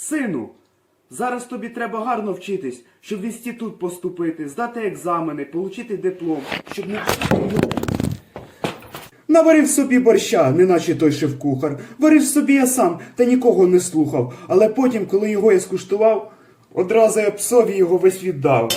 Сину, зараз тобі треба гарно вчитись, щоб в інститут поступити, здати екзамени, получити диплом, щоб не Наварив собі борща, неначе той шеф-кухар. Варив собі я сам, та нікого не слухав. Але потім, коли його я скуштував, одразу я псові його весь віддав.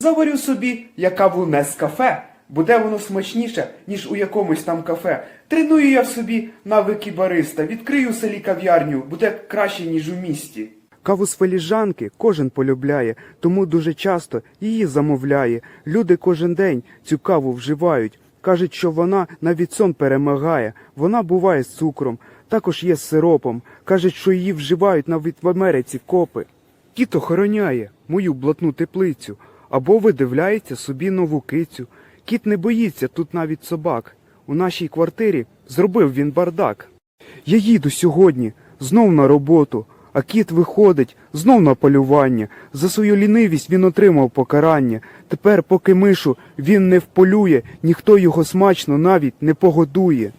Заварю собі я каву не з кафе. Буде воно смачніше, ніж у якомусь там кафе. Треную я собі навики бариста, відкрию селі кав'ярню, буде краще, ніж у місті. Каву з феліжанки кожен полюбляє, тому дуже часто її замовляє. Люди кожен день цю каву вживають. Кажуть, що вона навіть сон перемагає. Вона буває з цукром, також є з сиропом. Кажуть, що її вживають навіть в Америці копи. Кіт охороняє мою блатну теплицю, або видивляється собі нову кицю. Кіт не боїться тут навіть собак. У нашій квартирі зробив він бардак. Я їду сьогодні знов на роботу, а кіт виходить знов на полювання. За свою лінивість він отримав покарання. Тепер, поки мишу він не вполює, ніхто його смачно навіть не погодує.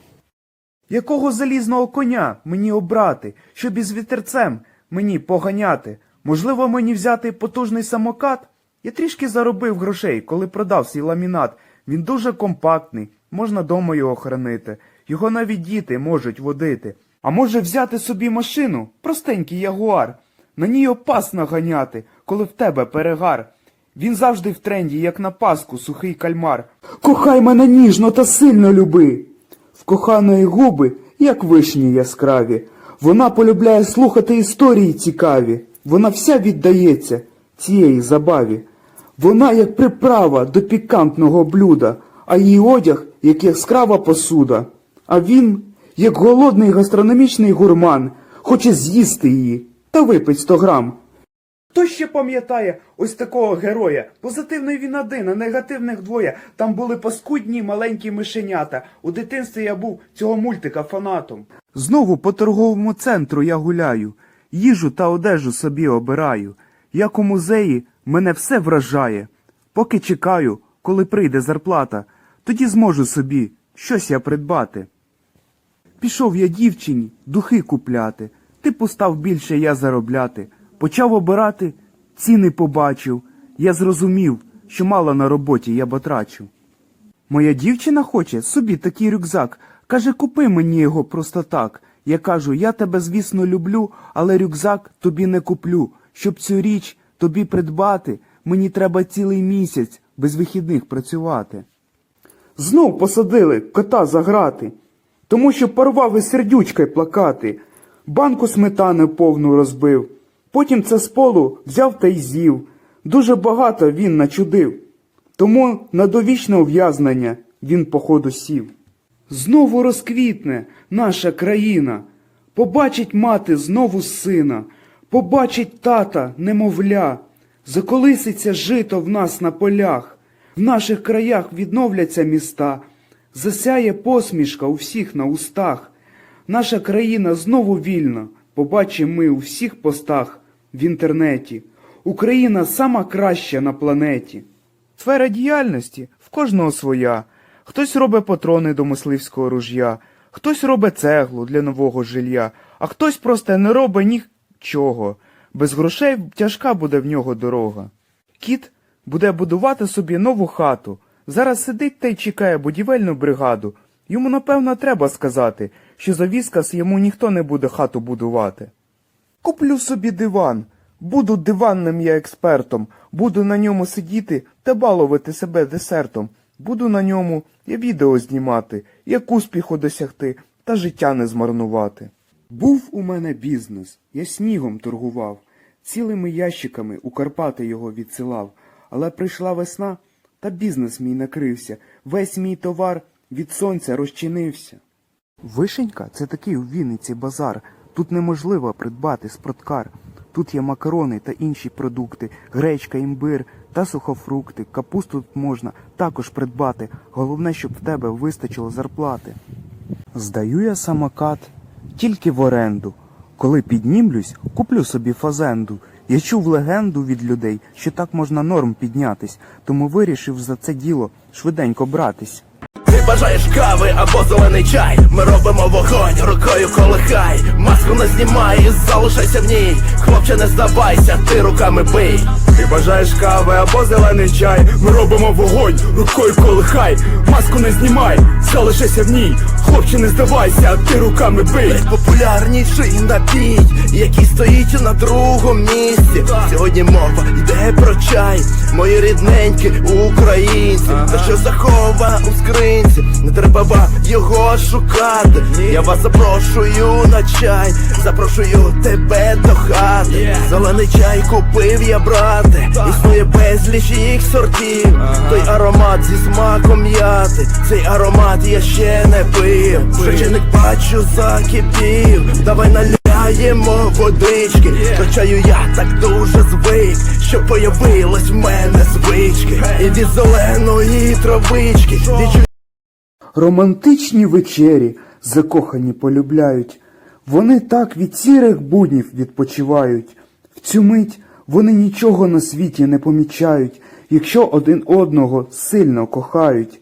Якого залізного коня мені обрати, щоб із вітерцем мені поганяти? Можливо, мені взяти потужний самокат? Я трішки заробив грошей, коли продав свій ламінат. Він дуже компактний, можна дома його хранити. Його навіть діти можуть водити. А може взяти собі машину, простенький ягуар. На ній опасно наганяти, коли в тебе перегар. Він завжди в тренді, як на паску, сухий кальмар. Кохай мене ніжно та сильно люби. В коханої губи, як вишні яскраві. Вона полюбляє слухати історії цікаві. Вона вся віддається цієї забаві. Вона як приправа до пікантного блюда, а її одяг як яскрава посуда. А він, як голодний гастрономічний гурман, хоче з'їсти її та випить 100 грам. Хто ще пам'ятає ось такого героя? Позитивний він один, а негативних двоє. Там були паскудні маленькі мишенята. У дитинстві я був цього мультика фанатом. Знову по торговому центру я гуляю, їжу та одежу собі обираю. Як у музеї мене все вражає. Поки чекаю, коли прийде зарплата, тоді зможу собі щось я придбати. Пішов я дівчині духи купляти, типу став більше я заробляти. Почав обирати, ціни побачив. Я зрозумів, що мало на роботі я батрачу. Моя дівчина хоче собі такий рюкзак. Каже, купи мені його просто так. Я кажу, я тебе, звісно, люблю, але рюкзак тобі не куплю. Щоб цю річ тобі придбати, мені треба цілий місяць без вихідних працювати. Знов посадили кота за грати, тому що порвав із сердючкою плакати, банку сметани повну розбив, потім це з полу взяв та й з'їв. Дуже багато він начудив, тому на довічне ув'язнення він походу сів. Знову розквітне наша країна, побачить мати знову сина, побачить тата, немовля, заколиситься жито в нас на полях, в наших краях відновляться міста, засяє посмішка у всіх на устах. Наша країна знову вільна, побачимо ми у всіх постах в інтернеті. Україна сама краща на планеті. Сфера діяльності в кожного своя. Хтось робить патрони до мисливського ружя, хтось робить цеглу для нового жилья, а хтось просто не робить нічого. Без грошей тяжка буде в нього дорога. Кіт буде будувати собі нову хату. Зараз сидить та й чекає будівельну бригаду. Йому, напевно, треба сказати, що за віскас йому ніхто не буде хату будувати. Куплю собі диван. Буду диванним я експертом, буду на ньому сидіти та балувати себе десертом. Буду на ньому і відео знімати, як успіху досягти та життя не змарнувати. Був у мене бізнес, я снігом торгував, цілими ящиками у Карпати його відсилав, але прийшла весна, та бізнес мій накрився, весь мій товар від сонця розчинився. Вишенька це такий у Вінниці базар. Тут неможливо придбати спорткар. Тут є макарони та інші продукти, гречка, імбир та сухофрукти. Капусту тут можна також придбати. Головне, щоб в тебе вистачило зарплати. Здаю я самокат тільки в оренду. Коли піднімлюсь, куплю собі фазенду. Я чув легенду від людей, що так можна норм піднятись, тому вирішив за це діло швиденько братись. Ти бажаєш кави або зелений чай. Ми робимо вогонь, рукою колихай. Маску не знімай, залишайся в ній. Хлопче, не здавайся, ти руками бий. Ти бажаєш кави або зелений чай. Ми робимо вогонь, рукою колихай. Маску не знімай, залишайся в ній. Хлопче, не здавайся, ти руками бий. Найпопулярніший напій, який стоїть на другому місці. Сьогодні мова йде про чай, мої рідненькі українці. Та що захова у скринці, не треба вам його шукати. Я вас запрошую на чай, запрошую тебе до хати. Зелений чай купив я брате, існує безліч їх сортів. Той аромат зі смаком м'яти, цей аромат я ще не пив. Священик бачу закипів, давай наляємо водички. До чаю я так дуже звик, що появилась в мене звички. І від зеленої травички Романтичні вечері закохані полюбляють. Вони так від сірих буднів відпочивають. В цю мить вони нічого на світі не помічають, якщо один одного сильно кохають.